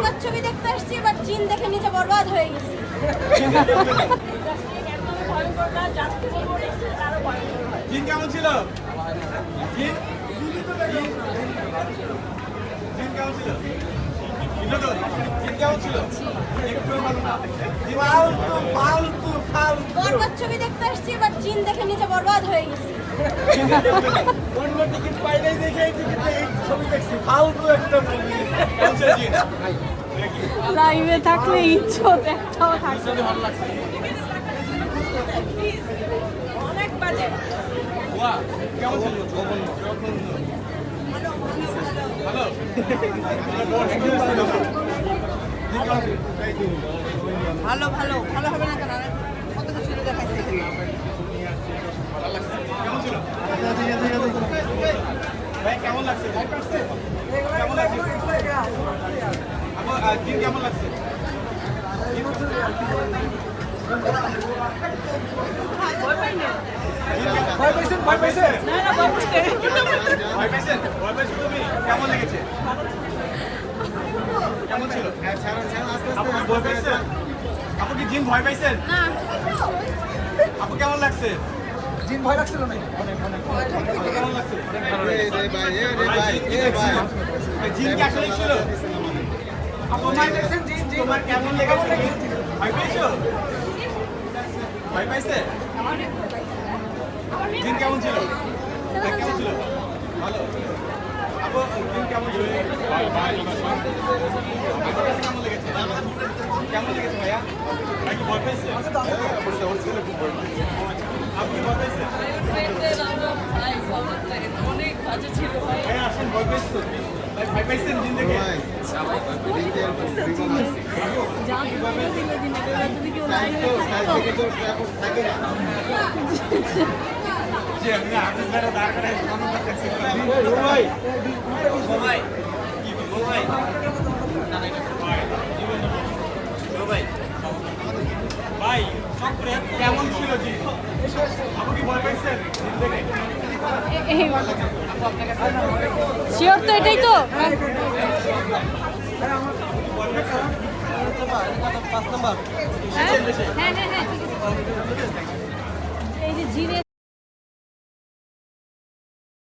বরবাদ ছবি দেখতে আসছি বাট জিন দেখে নিজে বরবাদ হয়ে গেছি। জিন কেমন ছিল? জিন? জিন কেমন ছিল? বরবাদ ছবি দেখতে আসছি বাট জিন দেখে নিজে বরবাদ হয়ে গেছি। অন্য টিকিট পাইলেই দেখে এই টিকিটে এই ছবি দেখছি। ফালতু একটা মুভি লাইভে থাকলে ইচ্ছত ভালো ভালো ভালো ভালো হবে না কেন কত কিছু দেখাইছে কেমন ছিল ভাই কেমন লাগছে কেমন লাগছে আমার আহ, জিন কেমন লাগছে ভয় পাইছেন ভয় ভয় পাইছেন ভয় পাইছো তুমি কেমন লেগেছে কেমন ছিল ভয় পাইছেন আপু কি জিন ভয় পাইছেন আপু কেমন লাগছে জিন ভয় লাগছিল না কেমন লাগছে জিন কি আসলে ছিল আপু তোমার তোমার কেমন লেগেছে ভয় পাইছো জিন কেমন ছিল কেমন ছিল ভালো আপু জিন কেমন ছিল কেমন লেগেছে কেমন লেগেছে ভাইয়া ভাই কি ভয় পাইছে আপনি ভয় পাইছে অনেক বাজে ছিল ভাই আসেন ভয় পাইছে ভাই কেমন ছিল জি আপনি কি ভয় পাইছেন? শিওর তো এটাই তো। হ্যাঁ? হ্যাঁ হ্যাঁ এই যে জিনে